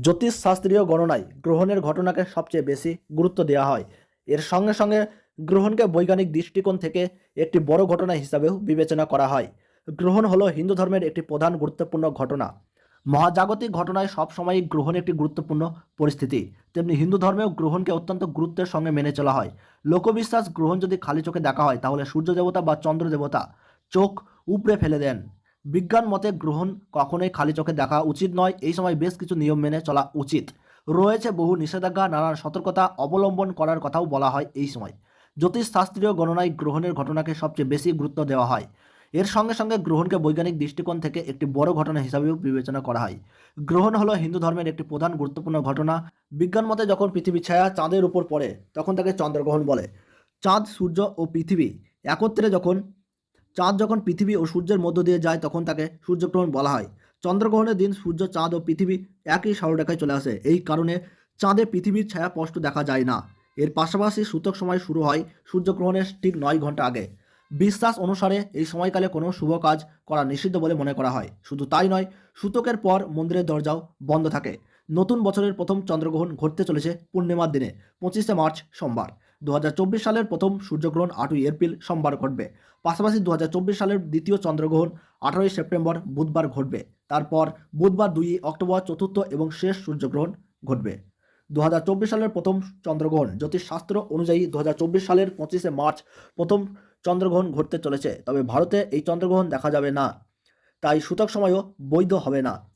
জ্যোতিষ শাস্ত্রীয় গণনায় গ্রহণের ঘটনাকে সবচেয়ে বেশি গুরুত্ব দেওয়া হয়। এর সঙ্গে সঙ্গে গ্রহণকে বৈজ্ঞানিক দৃষ্টিকোণ থেকে একটি বড় ঘটনা হিসাবেও বিবেচনা করা হয়। গ্রহণ হলো হিন্দু ধর্মের একটি প্রধান গুরুত্বপূর্ণ ঘটনা। মহাজাগতিক ঘটনায় সবসময়ই গ্রহণ একটি গুরুত্বপূর্ণ পরিস্থিতি। তেমনি হিন্দু ধর্মেও গ্রহণকে অত্যন্ত গুরুত্বের সঙ্গে মেনে চলা হয়। লোকবিশ্বাস গ্রহণ যদি খালি চোখে দেখা হয়, তাহলে সূর্য দেবতা বা চন্দ্র দেবতা চোখ উপড়ে ফেলে দেন। বিজ্ঞান মতে গ্রহণ কখনোই খালি চোখে দেখা উচিত নয়। এই সময় বেশ কিছু নিয়ম মেনে চলা উচিত। রয়েছে বহু নিষেধাজ্ঞা, নানান সতর্কতা অবলম্বন করার কথাও বলা হয় এই সময়। জ্যোতিষ শাস্ত্রীয় গণনায় গ্রহণের ঘটনাকে সবচেয়ে বেশি গুরুত্ব দেওয়া হয়। এর সঙ্গে সঙ্গে গ্রহণকে বৈজ্ঞানিক দৃষ্টিকোণ থেকে একটি বড় ঘটনা হিসাবেও বিবেচনা করা হয়। গ্রহণ হলো হিন্দু ধর্মের একটি প্রধান গুরুত্বপূর্ণ ঘটনা। বিজ্ঞান মতে যখন পৃথিবীর ছায়া চাঁদের উপর পড়ে, তখন তাকে চন্দ্রগ্রহণ বলে। চাঁদ, সূর্য ও পৃথিবী একত্রে যখন চাঁদ যখন পৃথিবী ও সূর্যের মধ্য দিয়ে যায়, তখন তাকে সূর্যগ্রহণ বলা হয়। চন্দ্রগ্রহণের দিন সূর্য, চাঁদ ও পৃথিবী একই সরলরেখায় চলে আসে। এই কারণে চাঁদে পৃথিবীর ছায়া স্পষ্ট দেখা যায় না। এর পাশাপাশি সূতক সময় শুরু হয় সূর্যগ্রহণের ঠিক নয় ঘণ্টা আগে। বিশ্বাস অনুসারে এই সময়কালে কোনো শুভ কাজ করা নিষিদ্ধ বলে মনে করা হয়। শুধু তাই নয় সূতকের পর মন্দিরের দরজাও বন্ধ থাকে। নতুন বছরের প্রথম চন্দ্রগ্রহণ ঘটতে চলেছে পূর্ণিমার দিনে, পঁচিশে মার্চ সোমবার। দু হাজার চব্বিশ সালের প্রথম সূর্যগ্রহণ আটই এপ্রিল সোমবার ঘটবে। পাশাপাশি দু হাজার চব্বিশ সালের দ্বিতীয় চন্দ্রগ্রহণ আঠারোই সেপ্টেম্বর বুধবার ঘটবে। তারপর বুধবার দুই অক্টোবর চতুর্থ এবং শেষ সূর্যগ্রহণ ঘটবে। দু হাজার চব্বিশ সালের প্রথম চন্দ্রগ্রহণ জ্যোতিষশাস্ত্র অনুযায়ী দু হাজার চব্বিশ সালের পঁচিশে মার্চ প্রথম চন্দ্রগ্রহণ ঘটতে চলেছে। তবে ভারতে এই চন্দ্রগ্রহণ দেখা যাবে না। তাই সূতক সময়ও বৈধ হবে না।